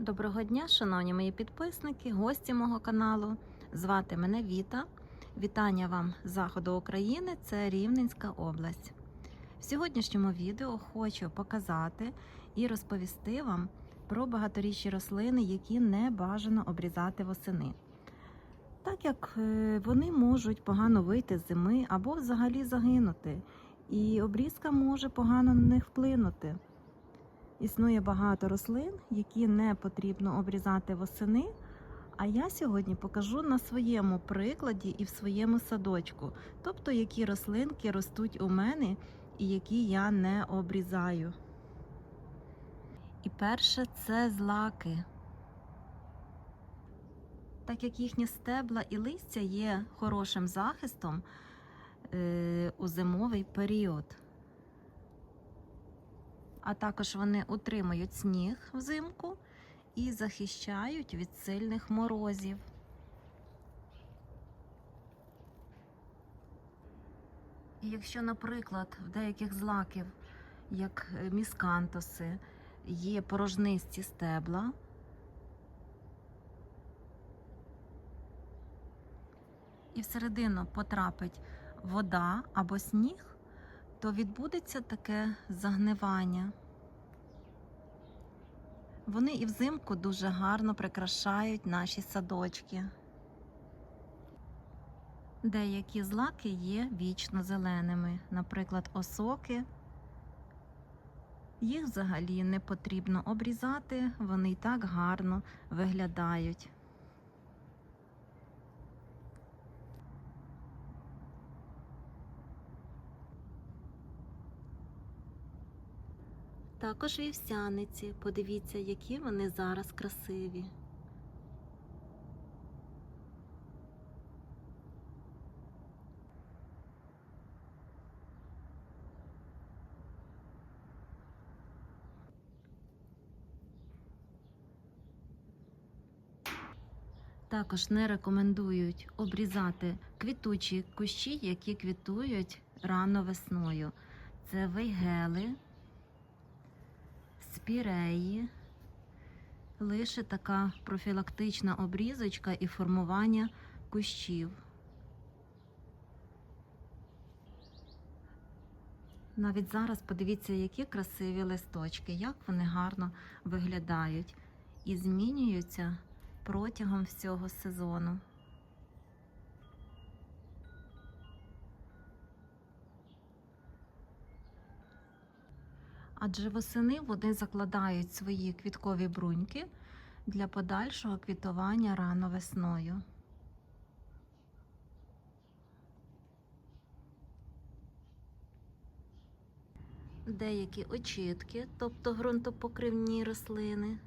Доброго дня, шановні мої підписники, гості мого каналу. Звати мене Віта. Вітання вам з заходу України, це Рівненська область. В сьогоднішньому відео хочу показати і розповісти вам про багаторічні рослини, які не бажано обрізати восени. Так як е, вони можуть погано вийти з зими або взагалі загинути, і обрізка може погано на них вплинути. Існує багато рослин, які не потрібно обрізати восени. А я сьогодні покажу на своєму прикладі і в своєму садочку, тобто які рослинки ростуть у мене і які я не обрізаю. І перше це злаки. Так як їхні стебла і листя є хорошим захистом е, у зимовий період а також вони утримують сніг взимку і захищають від сильних морозів. Якщо, наприклад, в деяких злаків, як е, міскантоси, є порожнисті стебла, і всередину потрапить вода або сніг, то відбудеться таке загнивання. Вони і взимку дуже гарно прикрашають наші садочки. Деякі злаки є вічно зеленими, наприклад, осоки. Їх взагалі не потрібно обрізати, вони й так гарно виглядають. Також вівсяниці. Подивіться, які вони зараз красиві. Також не рекомендують обрізати квітучі кущі, які квітують рано весною. Це вейгели спіреї, лише така профілактична обрізочка і формування кущів. Навіть зараз подивіться, які красиві листочки, як вони гарно виглядають і змінюються протягом всього сезону. Адже восени вони закладають свої квіткові бруньки для подальшого квітування рано весною. Деякі очітки, тобто ґрунтопокривні рослини.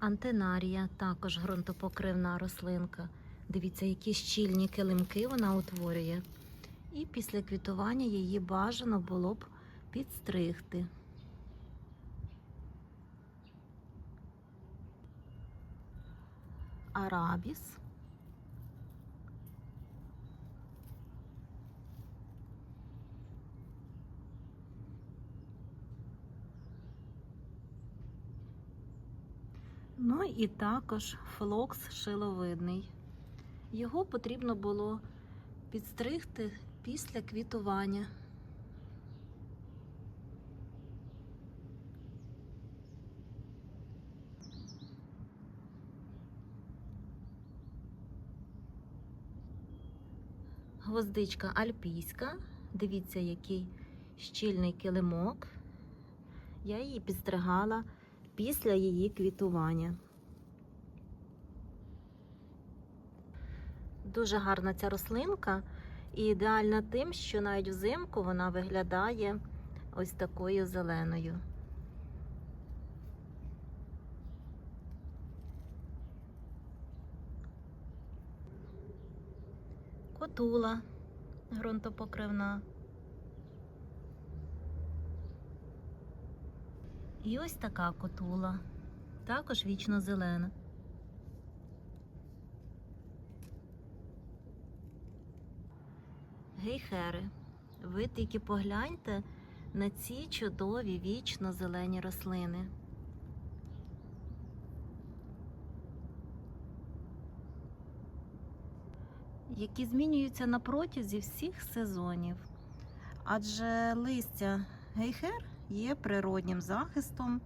Антенарія також ґрунтопокривна рослинка. Дивіться, які щільні килимки вона утворює. І після квітування її бажано було б підстригти. Арабіс. Ну і також флокс шиловидний. Його потрібно було підстригти після квітування. Гвоздичка альпійська. Дивіться, який щільний килимок. Я її підстригала після її квітування. Дуже гарна ця рослинка і ідеальна тим, що навіть взимку вона виглядає ось такою зеленою. Котула ґрунтопокривна. І ось така котула, також вічно зелена. Гейхери. Ви тільки погляньте на ці чудові вічно зелені рослини. Які змінюються на протязі всіх сезонів. Адже листя гейхер є природнім захистом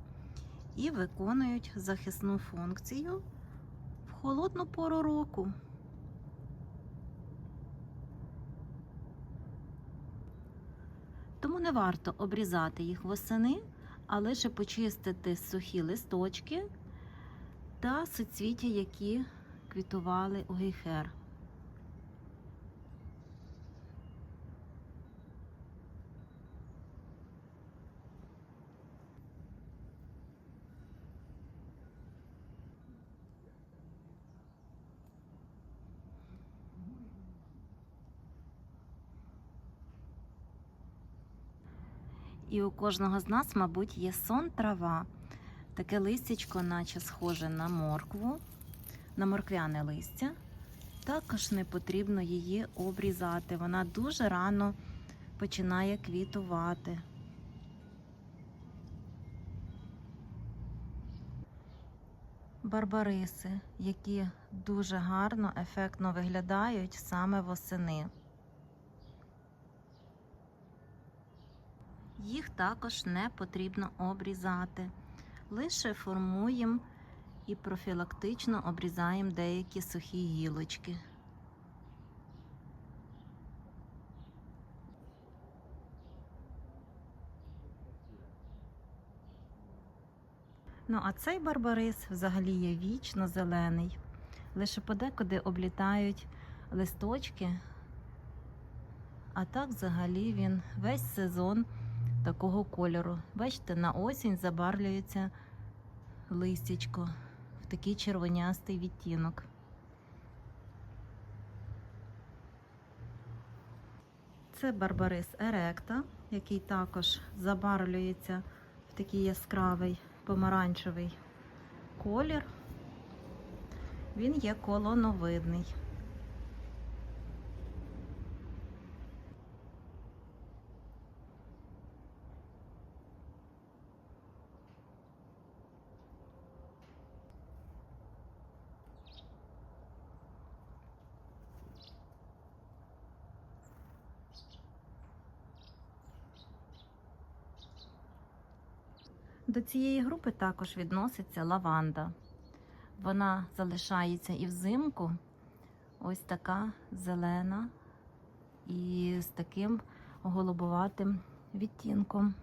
і виконують захисну функцію в холодну пору року. Тому не варто обрізати їх восени, а лише почистити сухі листочки та суцвіття, які квітували у гейхер. І у кожного з нас, мабуть, є сон трава. Таке листячко, наче схоже на моркву, на морквяне листя. Також не потрібно її обрізати. Вона дуже рано починає квітувати. Барбариси, які дуже гарно, ефектно виглядають саме восени. Їх також не потрібно обрізати. Лише формуємо і профілактично обрізаємо деякі сухі гілочки. Ну, а цей барбарис взагалі є вічно зелений. Лише подекуди облітають листочки, а так взагалі він весь сезон такого кольору. Бачите, на осінь забарвлюється листячко в такий червонястий відтінок. Це барбарис Еректа, який також забарвлюється в такий яскравий помаранчевий колір. Він є колоновидний. До цієї групи також відноситься лаванда. Вона залишається і взимку, ось така зелена і з таким голубоватим відтінком.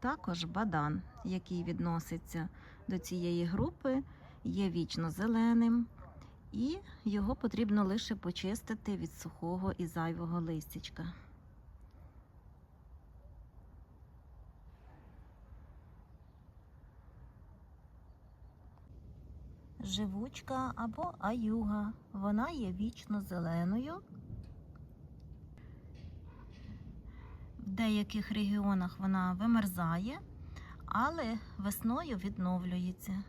Також бадан, який відноситься до цієї групи, є вічно зеленим, і його потрібно лише почистити від сухого і зайвого листячка. Живучка або аюга. Вона є вічно зеленою. В деяких регіонах вона вимерзає, але весною відновлюється.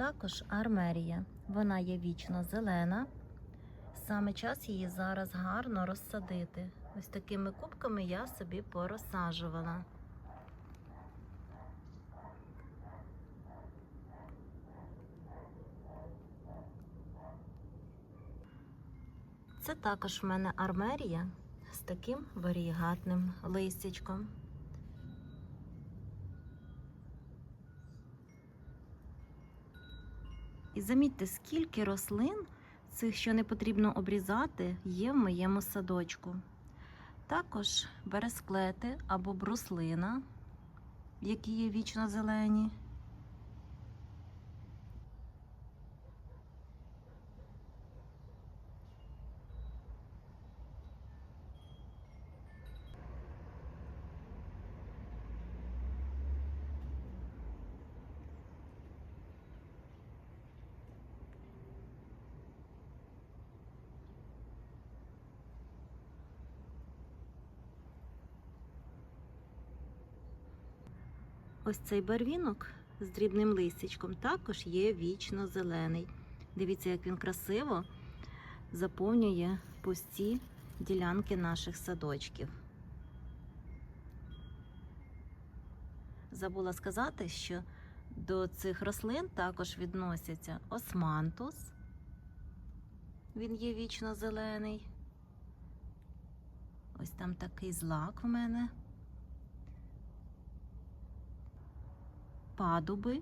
Також армерія. Вона є вічно зелена. Саме час її зараз гарно розсадити. Ось такими кубками я собі порозсаджувала. Це також в мене армерія з таким варігатним листячком. І замітьте, скільки рослин цих, що не потрібно обрізати, є в моєму садочку. Також бересклети або бруслина, які є вічно зелені. Ось цей барвінок з дрібним листячком також є вічно зелений. Дивіться, як він красиво заповнює пусті ділянки наших садочків. Забула сказати, що до цих рослин також відносяться османтус. Він є вічно зелений. Ось там такий злак в мене. Падуби.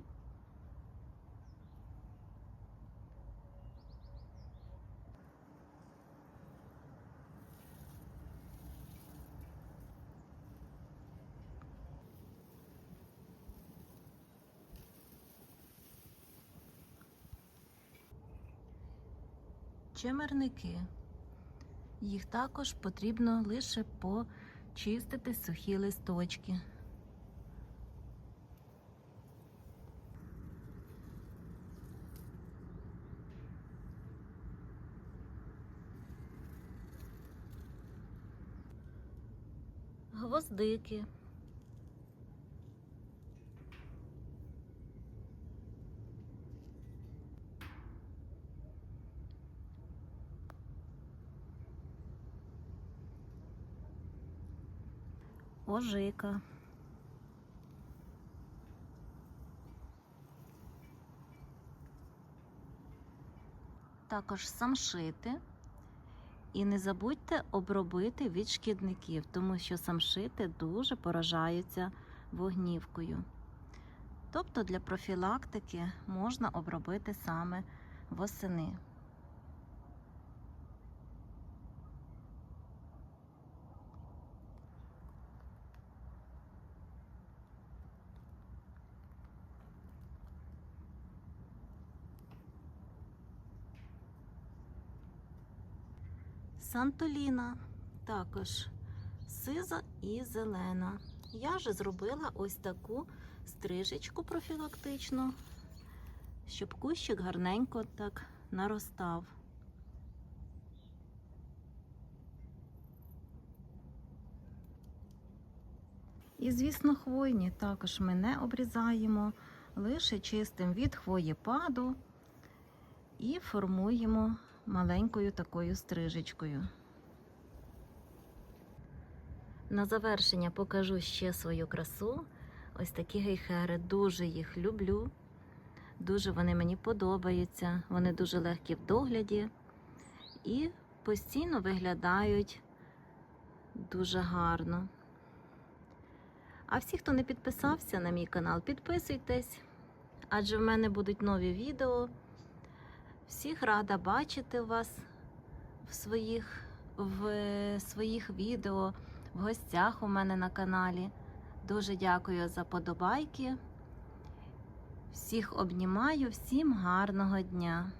Чимерники. Їх також потрібно лише почистити сухі листочки. Гвоздики. Ожика. Також самшити. І не забудьте обробити від шкідників, тому що самшити дуже поражаються вогнівкою. Тобто для профілактики можна обробити саме восени. Сантоліна також сиза і зелена. Я вже зробила ось таку стрижечку профілактичну, щоб кущик гарненько так наростав. І, звісно, хвойні також ми не обрізаємо, лише чистим від хвоєпаду і формуємо маленькою такою стрижечкою. На завершення покажу ще свою красу. Ось такі гейхери. Дуже їх люблю. Дуже вони мені подобаються. Вони дуже легкі в догляді і постійно виглядають дуже гарно. А всі, хто не підписався на мій канал, підписуйтесь, адже в мене будуть нові відео. Всіх рада бачити вас в своїх, в своїх відео, в гостях у мене на каналі. Дуже дякую за подобайки. Всіх обнімаю, всім гарного дня!